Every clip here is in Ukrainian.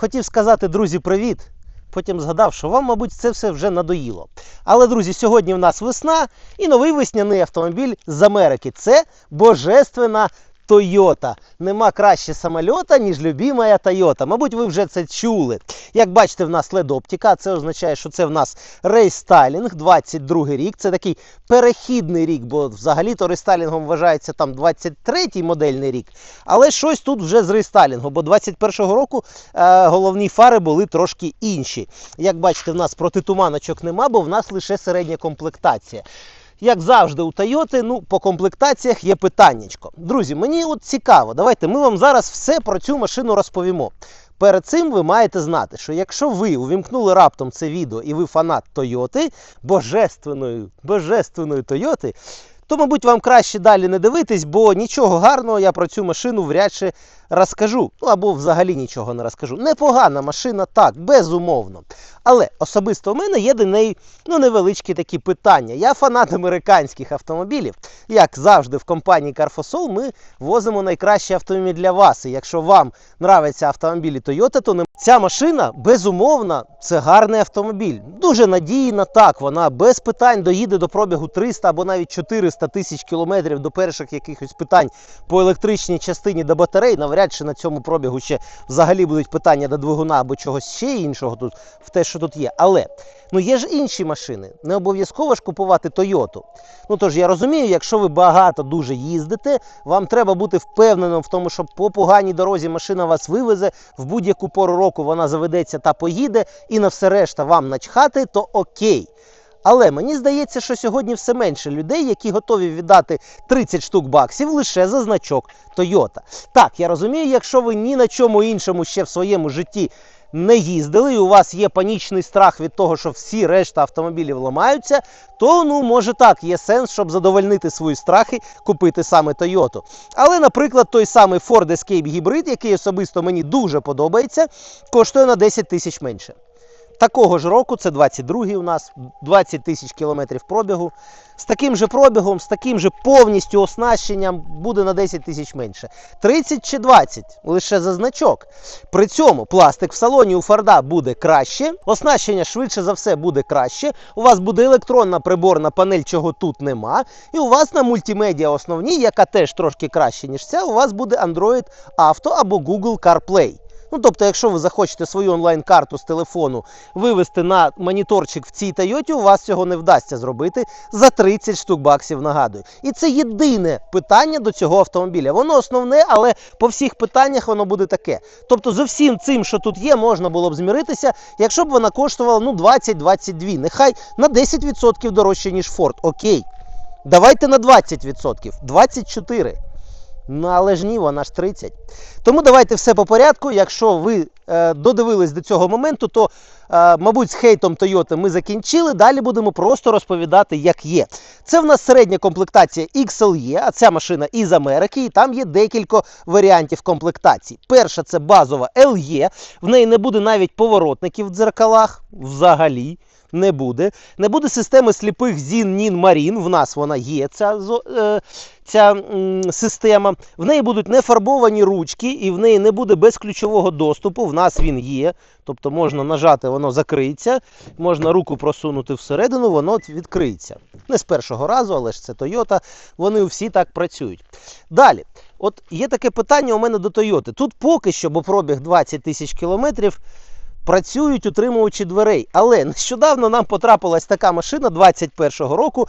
Хотів сказати, друзі, привіт. Потім згадав, що вам, мабуть, це все вже надоїло. Але, друзі, сьогодні в нас весна і новий весняний автомобіль з Америки. Це божественна Toyota. Нема краще самольота, ніж любимая Toyota. Мабуть, ви вже це чули. Як бачите, в нас LED оптика. Це означає, що це в нас рейстайлінг, 22 рік. Це такий перехідний рік, бо взагалі-то рестайлінгом вважається там 23-й модельний рік. Але щось тут вже з рестайлінгу, бо 21-го року е, головні фари були трошки інші. Як бачите, в нас протитуманочок нема, бо в нас лише середня комплектація. Як завжди у Тойоти, ну по комплектаціях є питаннячко. Друзі, мені от цікаво, давайте ми вам зараз все про цю машину розповімо. Перед цим ви маєте знати, що якщо ви увімкнули раптом це відео і ви фанат Тойоти, божественної, божественної Тойоти, то, мабуть, вам краще далі не дивитись, бо нічого гарного я про цю машину вряд чи розкажу. Ну або взагалі нічого не розкажу. Непогана машина, так, безумовно. Але особисто у мене є до неї ну, невеличкі такі питання. Я фанат американських автомобілів. Як завжди, в компанії Carfosol ми возимо найкращі автомобілі для вас. І якщо вам нравляться автомобілі Toyota, то не ця машина безумовно це гарний автомобіль. Дуже надійна, так, вона без питань доїде до пробігу 300 або навіть 400 тисяч кілометрів до перших якихось питань по електричній частині до батарей. Навряд чи на цьому пробігу ще взагалі будуть питання до двигуна або чогось ще іншого тут в те, що тут є. Але ну є ж інші машини. Не обов'язково ж купувати Тойоту. Ну тож я розумію, якщо ви багато дуже їздите, вам треба бути впевненим в тому, що по поганій дорозі машина вас вивезе в будь-яку пору року вона заведеться та поїде, і на все решта вам начхати, то окей. Але мені здається, що сьогодні все менше людей, які готові віддати 30 штук баксів лише за значок Toyota. Так, я розумію, якщо ви ні на чому іншому ще в своєму житті не їздили, і у вас є панічний страх від того, що всі решта автомобілів ламаються, то ну може так, є сенс, щоб задовольнити свої страхи, купити саме Toyota. Але, наприклад, той самий Ford Escape Hybrid, який особисто мені дуже подобається, коштує на 10 тисяч менше. Такого ж року, це 22-й у нас, 20 тисяч кілометрів пробігу. З таким же пробігом, з таким же повністю оснащенням буде на 10 тисяч менше. 30 чи 20 лише за значок. При цьому пластик в салоні у Форда буде краще, оснащення швидше за все буде краще. У вас буде електронна приборна панель, чого тут нема. І у вас на мультимедіа основній, яка теж трошки краще, ніж ця, у вас буде Android Auto або Google CarPlay. Ну, тобто, якщо ви захочете свою онлайн-карту з телефону вивести на моніторчик в цій Тойоті, у вас цього не вдасться зробити за 30 штук баксів, нагадую. І це єдине питання до цього автомобіля. Воно основне, але по всіх питаннях воно буде таке. Тобто, з усім цим, що тут є, можна було б зміритися, якщо б вона коштувала ну, 20-22. Нехай на 10% дорожче, ніж Ford. Окей. Давайте на 20%, 24%. Ну, але ж ні, вона ж 30. Тому давайте все по порядку. Якщо ви е, додивились до цього моменту, то, е, мабуть, з хейтом Toyota ми закінчили. Далі будемо просто розповідати, як є. Це в нас середня комплектація XLE, а ця машина із Америки, і там є декілька варіантів комплектації. Перша це базова LE, в неї не буде навіть поворотників в дзеркалах взагалі. Не буде. Не буде системи сліпих ZIN, NIN, Marine. В нас вона є, ця, е, ця система. В неї будуть не фарбовані ручки, і в неї не буде безключового доступу. В нас він є. Тобто можна нажати, воно закриється. Можна руку просунути всередину, воно відкриється. Не з першого разу, але ж це Toyota. Вони всі так працюють. Далі. От є таке питання у мене до Toyota. Тут поки що, бо пробіг 20 тисяч кілометрів працюють утримувачі дверей. Але нещодавно нам потрапилась така машина 21-го року.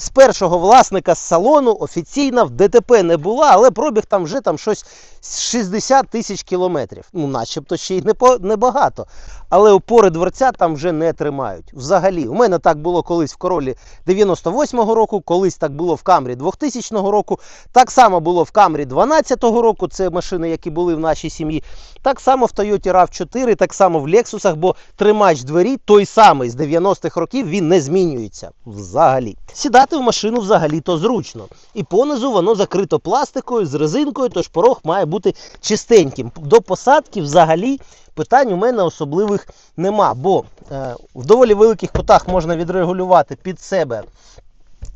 З першого власника з салону офіційно в ДТП не була, але пробіг там вже там щось 60 тисяч кілометрів. Ну, начебто ще й небагато. Але опори дверця там вже не тримають. Взагалі, у мене так було колись в королі 98-го року, колись так було в Камрі 2000 року, так само було в Камрі 12-го року. Це машини, які були в нашій сім'ї. Так само в Toyota RAV4, так само в Lexus, бо тримач двері той самий з 90-х років він не змінюється взагалі. Сідати в машину взагалі то зручно. І понизу воно закрито пластикою з резинкою, тож порог має бути чистеньким. До посадки взагалі питань у мене особливих нема, бо е, в доволі великих кутах можна відрегулювати під себе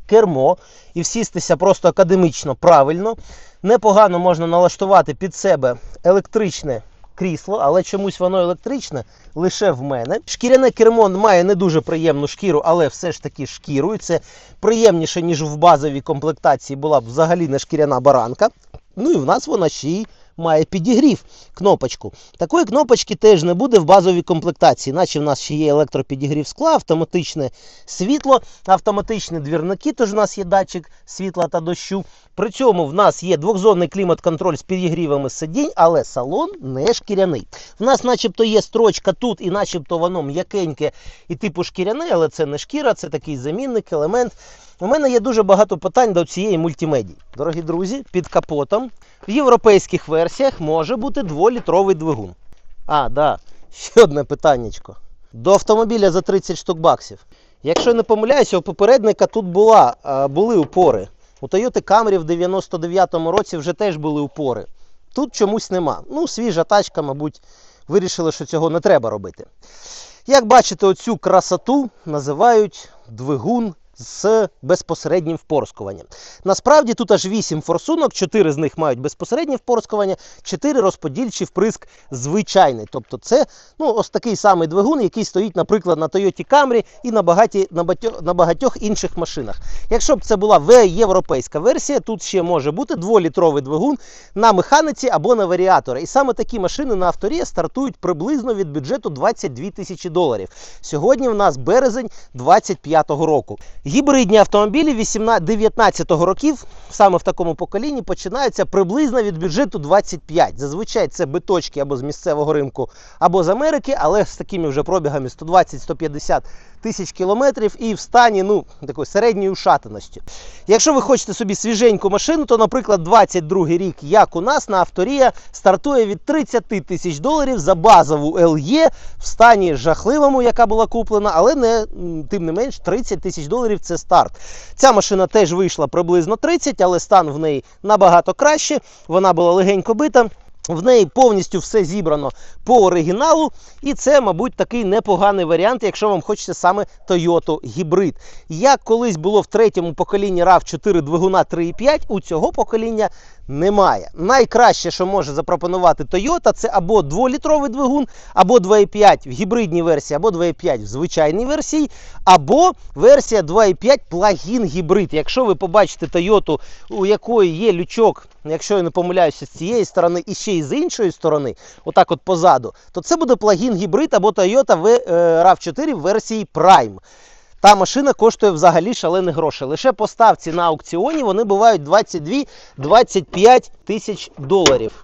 кермо і всістися просто академічно правильно. Непогано можна налаштувати під себе електричне крісло, але чомусь воно електричне лише в мене. Шкіряне кермо має не дуже приємну шкіру, але все ж таки шкіру. І це приємніше, ніж в базовій комплектації була б взагалі не шкіряна баранка. Ну і в нас вона ще й має підігрів кнопочку. Такої кнопочки теж не буде в базовій комплектації, наче в нас ще є електропідігрів скла, автоматичне світло, автоматичні двірники, тож у нас є датчик світла та дощу. При цьому в нас є двохзонний клімат-контроль з підігрівами сидінь, але салон не шкіряний. В нас начебто є строчка тут, і начебто воно м'якеньке і типу шкіряне, але це не шкіра, це такий замінник, елемент. У мене є дуже багато питань до цієї мультимедії. Дорогі друзі, під капотом в європейських версіях може бути 2-літровий двигун. А, да, ще одне питаннячко. До автомобіля за 30 штук баксів. Якщо я не помиляюся, у попередника тут була, були упори. У Toyota Camry в 99-му році вже теж були упори. Тут чомусь нема. Ну, свіжа тачка, мабуть, вирішили, що цього не треба робити. Як бачите, оцю красоту називають двигун з безпосереднім впорскуванням. Насправді тут аж 8 форсунок, 4 з них мають безпосереднє впорскування, 4 розподільчий вприск звичайний. Тобто це ну, ось такий самий двигун, який стоїть, наприклад, на Toyota Camry і на, багаті, на, батьо, на багатьох інших машинах. Якщо б це була В європейська версія, тут ще може бути 2-літровий двигун на механіці або на варіатори. І саме такі машини на авторі стартують приблизно від бюджету 22 тисячі доларів. Сьогодні в нас березень 25-го року. Гібридні автомобілі 19-го років, саме в такому поколінні, починаються приблизно від бюджету 25. Зазвичай це биточки або з місцевого ринку, або з Америки, але з такими вже пробігами 120-150 тисяч кілометрів і в стані ну, такої середньої ушатаності. Якщо ви хочете собі свіженьку машину, то, наприклад, 22 рік, як у нас на авторія, стартує від 30 тисяч доларів за базову LE в стані жахливому, яка була куплена, але не тим не менш 30 тисяч доларів це старт. Ця машина теж вийшла приблизно 30, але стан в неї набагато краще. Вона була легенько бита. В неї повністю все зібрано по оригіналу, і це, мабуть, такий непоганий варіант, якщо вам хочеться саме Toyota гібрид. Як колись було в третьому поколінні RAV4 двигуна 3.5, у цього покоління немає. Найкраще, що може запропонувати Toyota, це або 2-літровий двигун, або 2.5 в гібридній версії, або 2.5 в звичайній версії, або версія 2.5 плагін гібрид. Якщо ви побачите Toyota, у якої є лючок, якщо я не помиляюся, з цієї сторони і ще й з іншої сторони, отак от позаду, то це буде плагін гібрид або Toyota е, RAV4 в версії Prime. Та машина коштує взагалі шалені гроші. Лише по ставці на аукціоні вони бувають 22-25 тисяч доларів.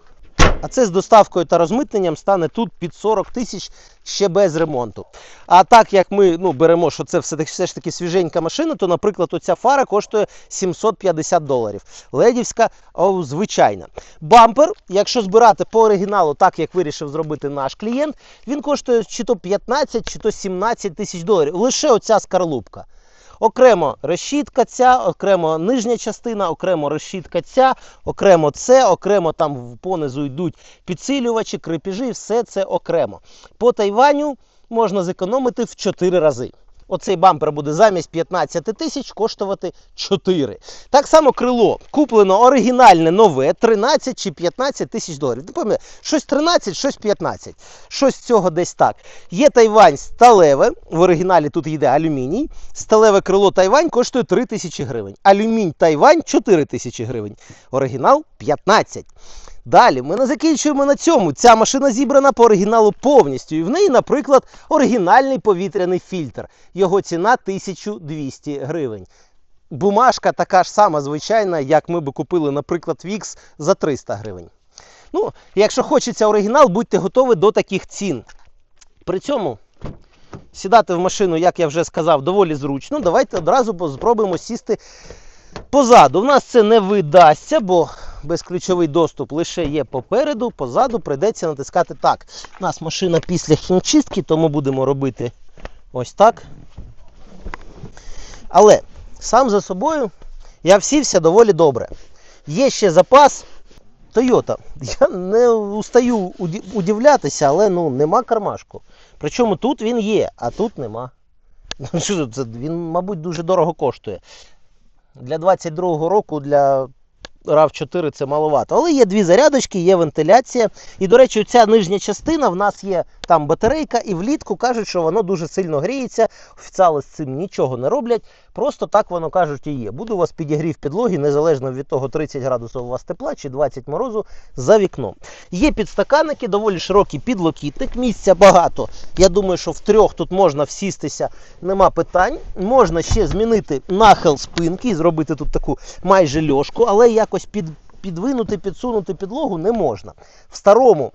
А це з доставкою та розмитненням стане тут під 40 тисяч ще без ремонту. А так як ми ну, беремо, що це все, все ж таки свіженька машина, то, наприклад, оця фара коштує 750 доларів. Ледівська, о, звичайна. Бампер, якщо збирати по оригіналу, так як вирішив зробити наш клієнт, він коштує чи то 15, чи то 17 тисяч доларів. Лише оця скарлупка. Окремо решітка ця, окремо нижня частина, окремо решітка ця, окремо це, окремо там понизу йдуть підсилювачі, крепежі, все це окремо. По Тайваню можна зекономити в 4 рази. Оцей бампер буде замість 15 тисяч коштувати 4. Так само крило. Куплено оригінальне нове 13 чи 15 тисяч доларів. Не пам'ятаю, щось 13, щось 15. Щось цього десь так. Є Тайвань сталеве. В оригіналі тут йде алюміній. Сталеве крило Тайвань коштує 3 тисячі гривень. Алюмінь Тайвань 4 тисячі гривень. Оригінал 15. Далі ми не закінчуємо на цьому. Ця машина зібрана по оригіналу повністю. І в неї, наприклад, оригінальний повітряний фільтр. Його ціна 1200 гривень. Бумажка така ж сама звичайна, як ми би купили, наприклад, Вікс за 300 гривень. Ну, якщо хочеться оригінал, будьте готові до таких цін. При цьому сідати в машину, як я вже сказав, доволі зручно. Давайте одразу спробуємо сісти позаду. У нас це не видасться, бо безключовий доступ лише є попереду, позаду прийдеться натискати так. У нас машина після хімчистки, тому будемо робити ось так. Але сам за собою я всівся доволі добре. Є ще запас Toyota. Я не устаю удивлятися, але ну, нема кармашку. Причому тут він є, а тут нема. Що це? Він, мабуть, дуже дорого коштує. Для 22-го року для RAV4 це маловато. Але є дві зарядочки, є вентиляція. І, до речі, ця нижня частина в нас є там батарейка, і влітку кажуть, що воно дуже сильно гріється. Офіціали з цим нічого не роблять. Просто так воно кажуть і є. Буде у вас підігрів підлоги, незалежно від того, 30 градусів у вас тепла чи 20 морозу за вікном. Є підстаканники, доволі широкий підлокітник, місця багато. Я думаю, що в трьох тут можна всістися, нема питань. Можна ще змінити нахил спинки і зробити тут таку майже льошку, але якось під, підвинути, підсунути підлогу не можна. В старому.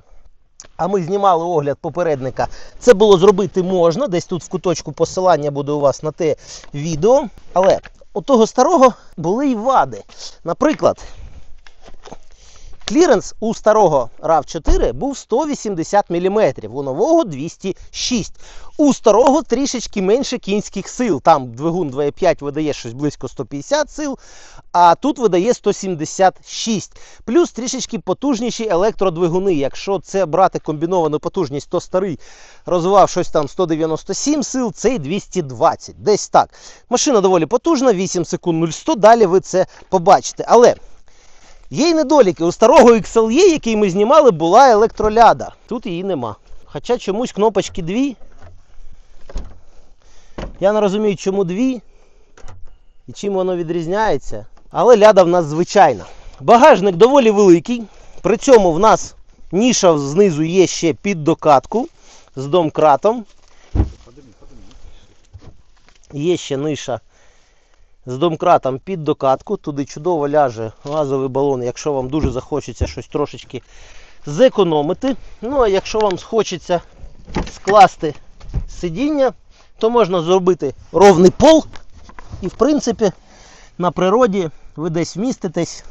А ми знімали огляд попередника. Це було зробити можна. Десь тут в куточку посилання буде у вас на те відео. Але у того старого були й вади. Наприклад, Кліренс у старого RAV4 був 180 мм, у нового 206 У старого трішечки менше кінських сил. Там двигун 2.5 видає щось близько 150 сил, а тут видає 176. Плюс трішечки потужніші електродвигуни. Якщо це брати комбіновану потужність, то старий розвивав щось там 197 сил, цей 220. Десь так. Машина доволі потужна, 8 секунд 0100. Далі ви це побачите. Але. Є й недоліки. У старого XLE, який ми знімали, була електроляда. Тут її нема. Хоча чомусь кнопочки дві. Я не розумію, чому дві і чим воно відрізняється. Але ляда в нас звичайна. Багажник доволі великий. При цьому в нас ніша знизу є ще під докатку з домкратом. Є ще ниша з домкратом під докатку. Туди чудово ляже газовий балон, якщо вам дуже захочеться щось трошечки зекономити. Ну, а якщо вам хочеться скласти сидіння, то можна зробити ровний пол. І, в принципі, на природі ви десь вміститесь.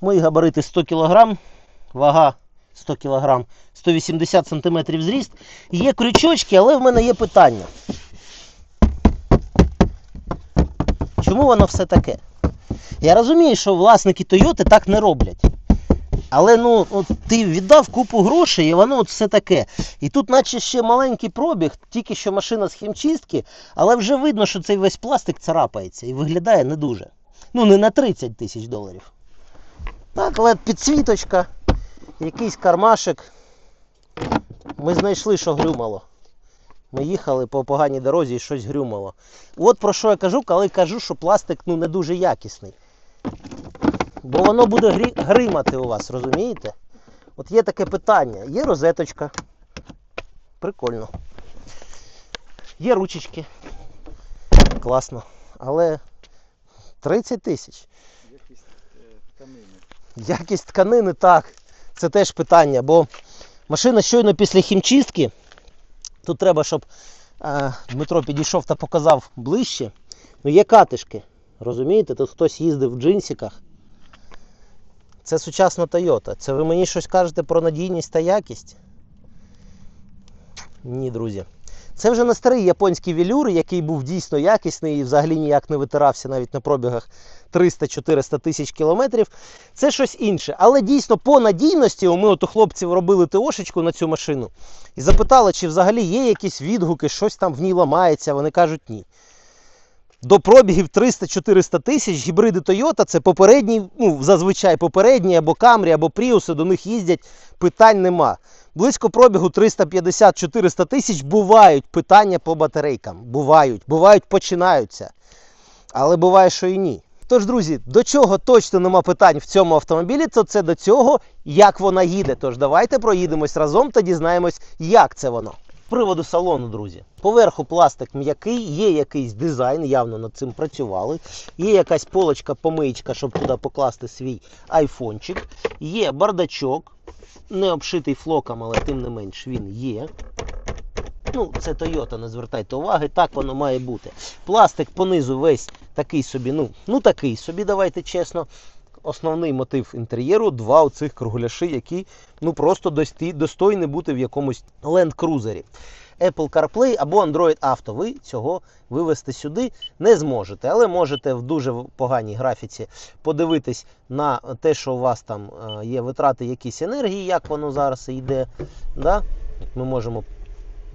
Мої габарити 100 кг, вага 100 кг, 180 см зріст. Є крючочки, але в мене є питання. Чому воно все таке? Я розумію, що власники Тойоти так не роблять. Але ну, от ти віддав купу грошей і воно от все таке. І тут, наче ще маленький пробіг, тільки що машина з хімчистки, але вже видно, що цей весь пластик царапається і виглядає не дуже. Ну, не на 30 тисяч доларів. Так, але підсвіточка, якийсь кармашик. Ми знайшли, що грюмало. Ми їхали по поганій дорозі і щось грюмало. От про що я кажу, коли кажу, що пластик ну, не дуже якісний. Бо воно буде грі... гримати у вас, розумієте? От є таке питання. Є розеточка. Прикольно. Є ручечки. Класно. Але 30 тисяч. Якість тканини. Якість тканини, так. Це теж питання, бо машина щойно після хімчистки. Тут треба, щоб е, Дмитро підійшов та показав ближче. Ну, є катишки. Розумієте? Тут хтось їздив в джинсиках. Це сучасна Тойота. Це ви мені щось кажете про надійність та якість? Ні, друзі. Це вже не старий японський велюр, який був дійсно якісний і взагалі ніяк не витирався навіть на пробігах 300-400 тисяч кілометрів. Це щось інше. Але дійсно по надійності ми от у хлопців робили ТОшечку на цю машину і запитали, чи взагалі є якісь відгуки, щось там в ній ламається. Вони кажуть ні. До пробігів 300-400 тисяч гібриди Toyota це попередні, ну зазвичай попередні або Camry, або Prius, до них їздять, питань нема. Близько пробігу 350-400 тисяч бувають питання по батарейкам. Бувають, бувають, починаються. Але буває, що і ні. Тож, друзі, до чого точно нема питань в цьому автомобілі, то це до цього, як вона їде. Тож давайте проїдемось разом та дізнаємось, як це воно. Приводу салону, друзі. Поверху пластик м'який, є якийсь дизайн, явно над цим працювали. Є якась полочка, помиєчка, щоб туди покласти свій айфончик. Є бардачок, не обшитий флоком, але тим не менш він є. Ну, це Toyota, не звертайте уваги, так воно має бути. Пластик понизу весь такий собі, ну, ну такий собі, давайте чесно. Основний мотив інтер'єру два оцих кругляші, які ну просто достойні бути в якомусь Cruiser. Apple CarPlay або Android Auto. Ви цього вивести сюди не зможете, але можете в дуже поганій графіці подивитись на те, що у вас там е, є витрати якісь енергії, як воно зараз йде. Да? Ми можемо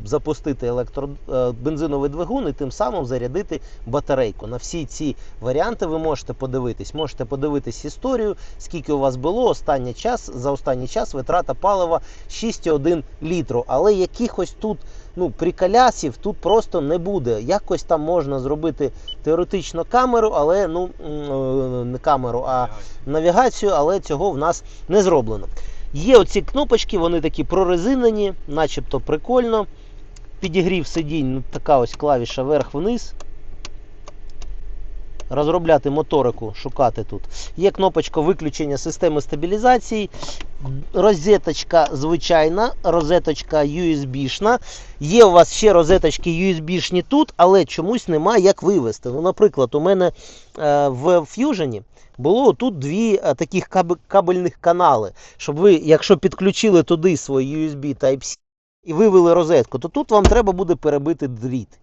запустити електро... е, бензиновий двигун і тим самим зарядити батарейку. На всі ці варіанти ви можете подивитись. Можете подивитись історію, скільки у вас було останній час. За останній час витрата палива 6,1 літру. Але якихось тут ну, приколясів тут просто не буде. Якось там можна зробити теоретично камеру, але ну е, не камеру, а навігацію, але цього в нас не зроблено. Є оці кнопочки, вони такі прорезинені, начебто прикольно. Підігрів сидінь, ну, така ось клавіша вверх-вниз. Розробляти моторику, шукати тут. Є кнопочка виключення системи стабілізації, розеточка звичайна, розеточка USB-шна. Є у вас ще розеточки USB-шні тут, але чомусь немає як вивести. Ну, наприклад, у мене е, в Fusion було тут дві е, таких каб- кабельних канали. Щоб ви, якщо підключили туди свій USB Type-C і вивели розетку, то тут вам треба буде перебити дріт.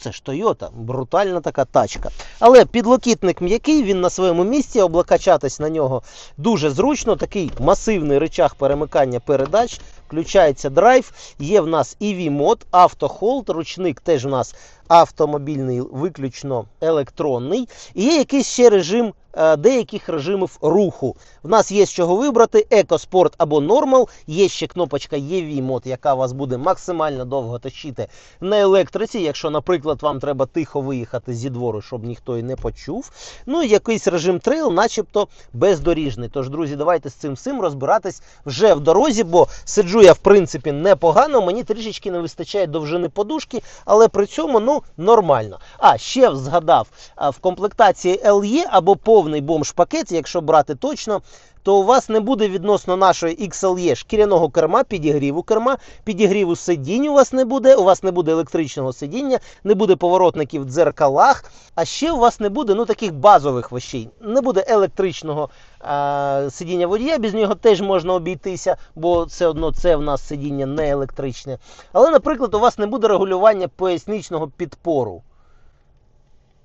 Це ж Тойота, брутальна така тачка. Але підлокітник м'який, він на своєму місці, облокачатись на нього дуже зручно. Такий масивний речах перемикання передач. Включається драйв. Є в нас EV мод, автохолд, ручник теж в нас автомобільний, виключно електронний. І є якийсь ще режим деяких режимів руху. В нас є з чого вибрати: екоспорт або нормал. Є ще кнопочка EV яка вас буде максимально довго тащити на електриці, якщо, наприклад, вам треба тихо виїхати зі двору, щоб ніхто і не почув. Ну і якийсь режим трейл, начебто бездоріжний. Тож, друзі, давайте з цим всім розбиратись вже в дорозі, бо сиджу я в принципі непогано. Мені трішечки не вистачає довжини подушки, але при цьому ну нормально. А ще згадав в комплектації LE або повний бомж-пакет, якщо брати точно. То у вас не буде відносно нашої XLE шкіряного керма, підігріву керма, підігріву сидінь у вас не буде, у вас не буде електричного сидіння, не буде поворотників в дзеркалах, а ще у вас не буде ну, таких базових вещей. Не буде електричного а, сидіння водія, без нього теж можна обійтися, бо все одно це в нас сидіння не електричне. Але, наприклад, у вас не буде регулювання поясничного підпору.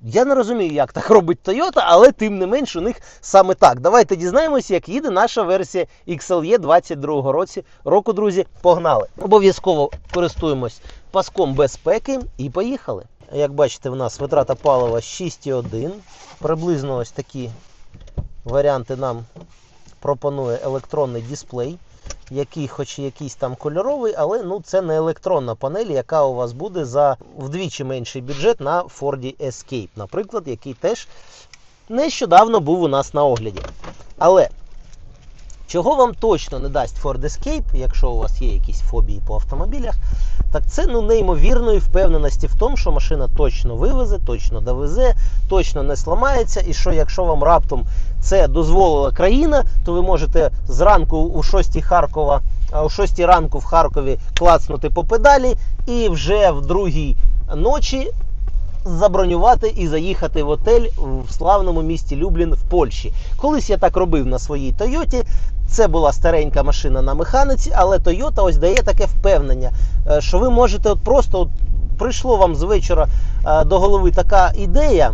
Я не розумію, як так робить Toyota, але тим не менш у них саме так. Давайте дізнаємося, як їде наша версія XLE 22 році. Року, друзі, погнали. Обов'язково користуємось паском безпеки і поїхали. Як бачите, в нас витрата палива 6,1. Приблизно ось такі варіанти нам пропонує електронний дисплей, який, хоч якийсь там кольоровий, але ну, це не електронна панель, яка у вас буде за вдвічі менший бюджет на Ford Escape, наприклад, який теж нещодавно був у нас на огляді. Але чого вам точно не дасть Ford Escape, якщо у вас є якісь фобії по автомобілях, так це ну неймовірної впевненості в тому, що машина точно вивезе, точно довезе, точно не сламається, і що якщо вам раптом це дозволила країна, то ви можете зранку у 6 Харкова, у 6 ранку в Харкові клацнути по педалі і вже в другій ночі забронювати і заїхати в отель в славному місті Люблін в Польщі. Колись я так робив на своїй Тойоті. Це була старенька машина на механіці, але Toyota ось дає таке впевнення, е, що ви можете от просто от прийшло вам з вечора е, до голови така ідея.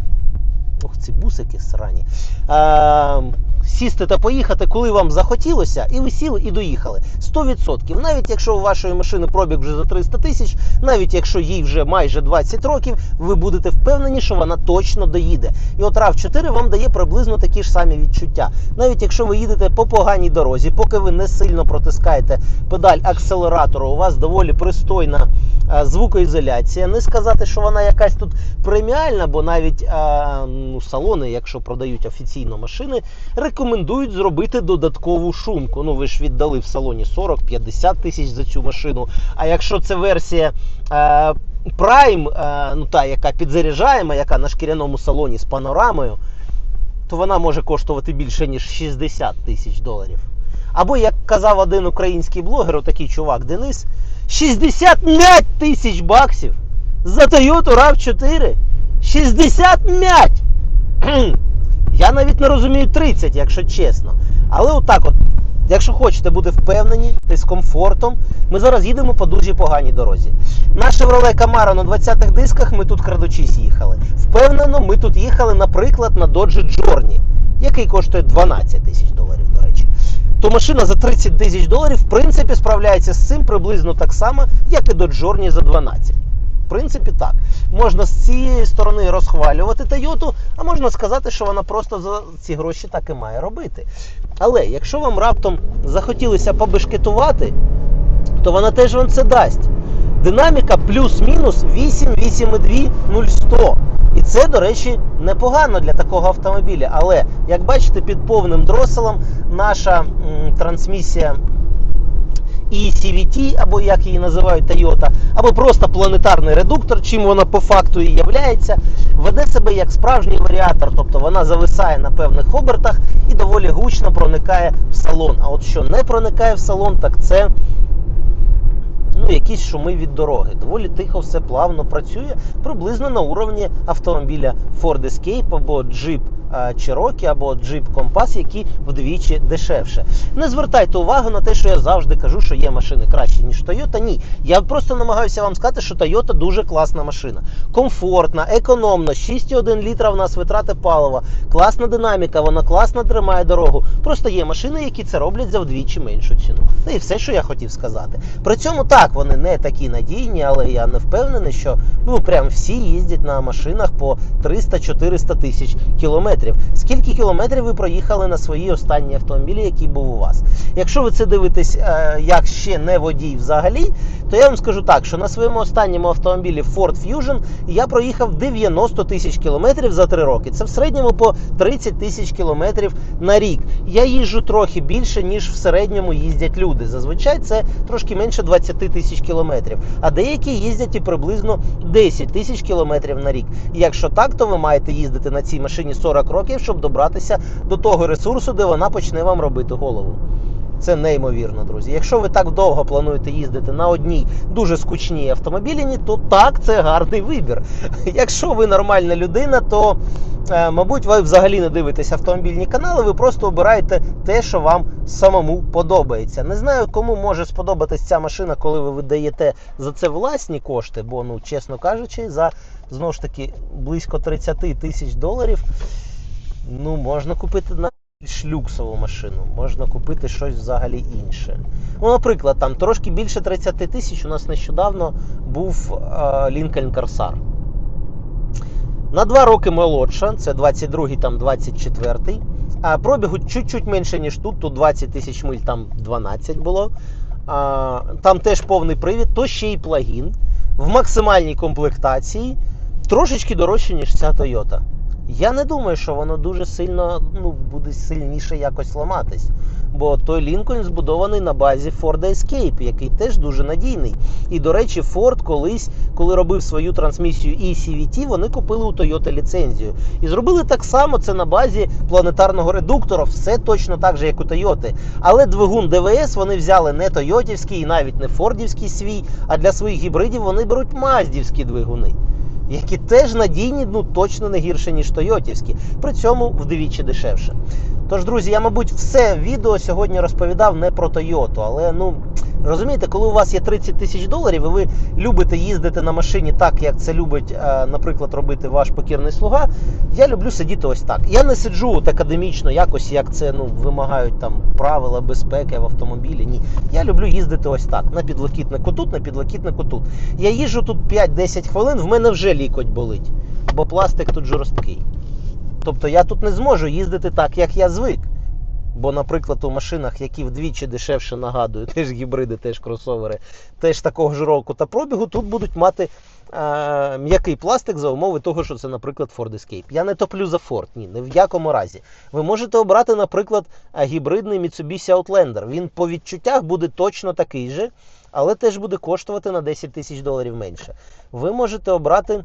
Ох, ці бусики срані. Е, сісти та поїхати, коли вам захотілося, і ви сіли і доїхали. 100%. Навіть якщо у вашої машини пробіг вже за 300 тисяч, навіть якщо їй вже майже 20 років, ви будете впевнені, що вона точно доїде. І от RAV4 вам дає приблизно такі ж самі відчуття. Навіть якщо ви їдете по поганій дорозі, поки ви не сильно протискаєте педаль акселератору, у вас доволі пристойна звукоізоляція. Не сказати, що вона якась тут преміальна, бо навіть е, ну, салони, якщо продають офіційно машини, рекомендують зробити додаткову шумку. Ну ви ж віддали в салоні 40-50 тисяч за цю машину. А якщо це версія е, Prime, е, ну та яка підзаряджаєма, яка на шкіряному салоні з панорамою, то вона може коштувати більше ніж 60 тисяч доларів. Або, як казав один український блогер, отакий чувак Денис, 65 тисяч баксів за Toyota RAV4. 65! Я навіть не розумію 30, якщо чесно. Але отак от, якщо хочете бути впевнені та з комфортом, ми зараз їдемо по дуже поганій дорозі. На Chevrolet Camaro на 20-х дисках ми тут крадучись їхали. Впевнено, ми тут їхали, наприклад, на Dodge Journey, який коштує 12 тисяч доларів, до речі. То машина за 30 тисяч доларів в принципі справляється з цим приблизно так само, як і до Джорні за 12. В принципі, так. Можна з цієї сторони розхвалювати Тойоту, а можна сказати, що вона просто за ці гроші так і має робити. Але якщо вам раптом захотілося побешкетувати, то вона теж вам це дасть. Динаміка плюс-мінус 8, 8,2, 0,100. І це, до речі, непогано для такого автомобіля. Але, як бачите, під повним дроселем наша м, трансмісія ECVT, або як її називають Toyota, або просто планетарний редуктор, чим вона по факту і являється, веде себе як справжній варіатор, тобто вона зависає на певних обертах і доволі гучно проникає в салон. А от що не проникає в салон, так це ну, якісь шуми від дороги. Доволі тихо, все плавно працює, приблизно на уровні автомобіля Ford Escape або Jeep е, Cherokee або Jeep Compass, які вдвічі дешевше. Не звертайте увагу на те, що я завжди кажу, що є машини краще, ніж Toyota. Ні. Я просто намагаюся вам сказати, що Toyota дуже класна машина. Комфортна, економна, 6,1 літра в нас витрати палива, класна динаміка, вона класно тримає дорогу. Просто є машини, які це роблять за вдвічі меншу ціну. Ну і все, що я хотів сказати. При цьому так, вони не такі надійні, але я не впевнений, що ну прям всі їздять на машинах по 300-400 тисяч кілометрів. Скільки кілометрів ви проїхали на свої останні автомобілі, який був у вас? Якщо ви це дивитесь е, як ще не водій взагалі, то я вам скажу так, що на своєму останньому автомобілі Ford Fusion я проїхав 90 тисяч кілометрів за 3 роки. Це в середньому по 30 тисяч кілометрів на рік. Я їжджу трохи більше, ніж в середньому їздять люди. Зазвичай це трошки менше 20 тисяч кілометрів. А деякі їздять і приблизно 10 тисяч кілометрів на рік. Якщо так, то ви маєте їздити на цій машині 40 років, щоб добратися до того ресурсу, де вона почне вам робити голову. Це неймовірно, друзі. Якщо ви так довго плануєте їздити на одній дуже скучній автомобілі, то так, це гарний вибір. Якщо ви нормальна людина, то, е, мабуть, ви взагалі не дивитесь автомобільні канали, ви просто обираєте те, що вам самому подобається. Не знаю, кому може сподобатись ця машина, коли ви видаєте за це власні кошти, бо, ну, чесно кажучи, за знову ж таки близько 30 тисяч доларів ну, можна купити на більш люксову машину, можна купити щось взагалі інше. Ну, наприклад, там трошки більше 30 тисяч у нас нещодавно був е, Lincoln Corsair. На 2 роки молодша, це 22-й, там 24-й. А пробігу чуть-чуть менше, ніж тут. Тут 20 тисяч миль, там 12 було. А, там теж повний привід, то ще й плагін. В максимальній комплектації трошечки дорожче, ніж ця Toyota. Я не думаю, що воно дуже сильно ну, буде сильніше якось ламатись. Бо той Лінкольн збудований на базі Ford Escape, який теж дуже надійний. І, до речі, Ford колись, коли робив свою трансмісію ECVT, вони купили у Toyota ліцензію. І зробили так само це на базі планетарного редуктора, все точно так же, як у Toyota. Але двигун ДВС вони взяли не Тойотівський і навіть не Фордівський свій, а для своїх гібридів вони беруть маздівські двигуни які теж надійні, ну точно не гірше, ніж Тойотівські, при цьому вдвічі дешевше. Тож, друзі, я, мабуть, все відео сьогодні розповідав не про Тойоту, але ну розумієте, коли у вас є 30 тисяч доларів, і ви любите їздити на машині так, як це любить, е, наприклад, робити ваш покірний слуга. Я люблю сидіти ось так. Я не сиджу от академічно, якось як це ну вимагають там правила безпеки в автомобілі. Ні, я люблю їздити ось так. На підлокітнику тут, на підлокітнику тут. Я їжджу тут 5-10 хвилин, в мене вже лікоть болить, бо пластик тут жорсткий. Тобто я тут не зможу їздити так, як я звик. Бо, наприклад, у машинах, які вдвічі дешевше нагадую, теж гібриди, теж кросовери, теж такого ж року та пробігу, тут будуть мати е, м'який пластик за умови того, що це, наприклад, Ford Escape. Я не топлю за Ford, ні, ні в якому разі. Ви можете обрати, наприклад, е, гібридний Mitsubishi Outlander. Він по відчуттях буде точно такий же, але теж буде коштувати на 10 тисяч доларів менше. Ви можете обрати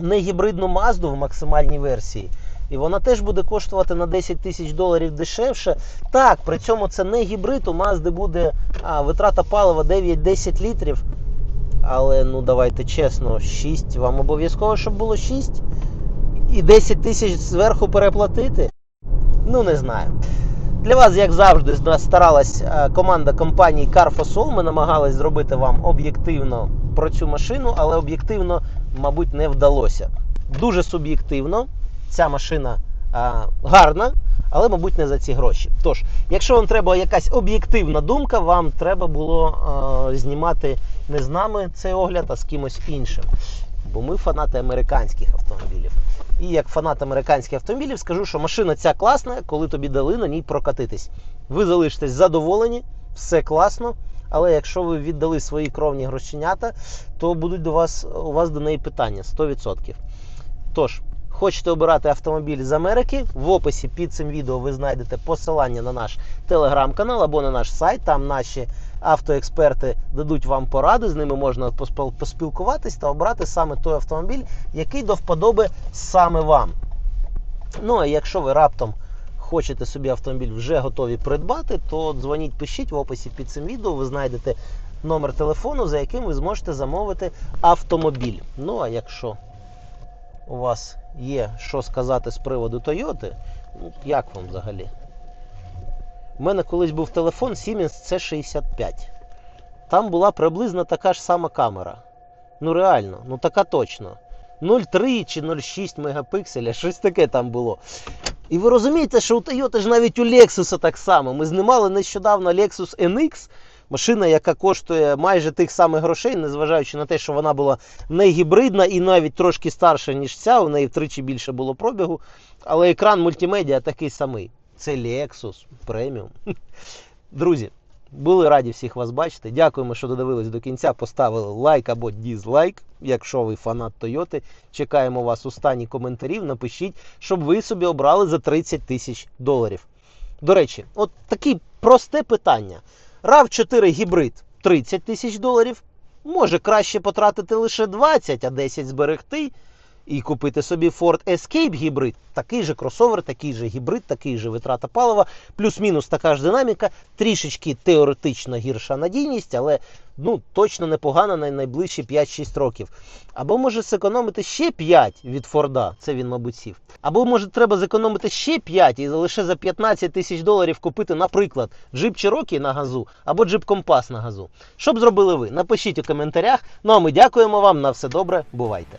не гібридну Mazda в максимальній версії. І вона теж буде коштувати на 10 тисяч доларів дешевше. Так, при цьому це не гібрид, у Mazda буде а, витрата палива 9-10 літрів. Але ну давайте чесно, 6. Вам обов'язково, щоб було 6. І 10 тисяч зверху переплатити. Ну, не знаю. Для вас, як завжди, старалась е, команда компанії Carfosol. Ми намагались зробити вам об'єктивно про цю машину, але об'єктивно, мабуть, не вдалося. Дуже суб'єктивно ця машина а, гарна, але, мабуть, не за ці гроші. Тож, якщо вам треба якась об'єктивна думка, вам треба було а, знімати не з нами цей огляд, а з кимось іншим. Бо ми фанати американських автомобілів. І як фанат американських автомобілів, скажу, що машина ця класна, коли тобі дали на ній прокатитись. Ви залишитесь задоволені, все класно. Але якщо ви віддали свої кровні грошенята, то будуть до вас, у вас до неї питання 100%. Тож, хочете обирати автомобіль з Америки, в описі під цим відео ви знайдете посилання на наш телеграм-канал або на наш сайт. Там наші автоексперти дадуть вам поради, з ними можна поспілкуватись та обрати саме той автомобіль, який до вподоби саме вам. Ну а якщо ви раптом хочете собі автомобіль вже готові придбати, то дзвоніть, пишіть в описі під цим відео. Ви знайдете номер телефону, за яким ви зможете замовити автомобіль. Ну а якщо у вас є що сказати з приводу Toyota, ну як вам взагалі? У мене колись був телефон Siemens C65. Там була приблизно така ж сама камера. Ну реально, ну така точно. 0,3 чи 0,6 мегапикселя, щось таке там було. І ви розумієте, що у Toyota ж навіть у Lexus так само. Ми знімали нещодавно Lexus NX, машина, яка коштує майже тих самих грошей, незважаючи на те, що вона була не гібридна і навіть трошки старша, ніж ця, у неї втричі більше було пробігу. Але екран мультимедіа такий самий. Це Lexus преміум. Друзі, були раді всіх вас бачити. Дякуємо, що додивились до кінця. Поставили лайк або дізлайк, якщо ви фанат Тойоти. Чекаємо вас у стані коментарів. Напишіть, щоб ви собі обрали за 30 тисяч доларів. До речі, от таке просте питання. Rav 4 гібрид 30 тисяч доларів. Може краще потратити лише 20, а 10 зберегти і купити собі Ford Escape гібрид. Такий же кросовер, такий же гібрид, такий же витрата палива, плюс-мінус така ж динаміка, трішечки теоретично гірша надійність, але ну, точно непогана на найближчі 5-6 років. Або може зекономити ще 5 від Форда, це він, мабуть, сів. Або може треба зекономити ще 5 і лише за 15 тисяч доларів купити, наприклад, джип Cherokee на газу або джип Компас на газу. Що б зробили ви? Напишіть у коментарях. Ну а ми дякуємо вам на все добре. Бувайте!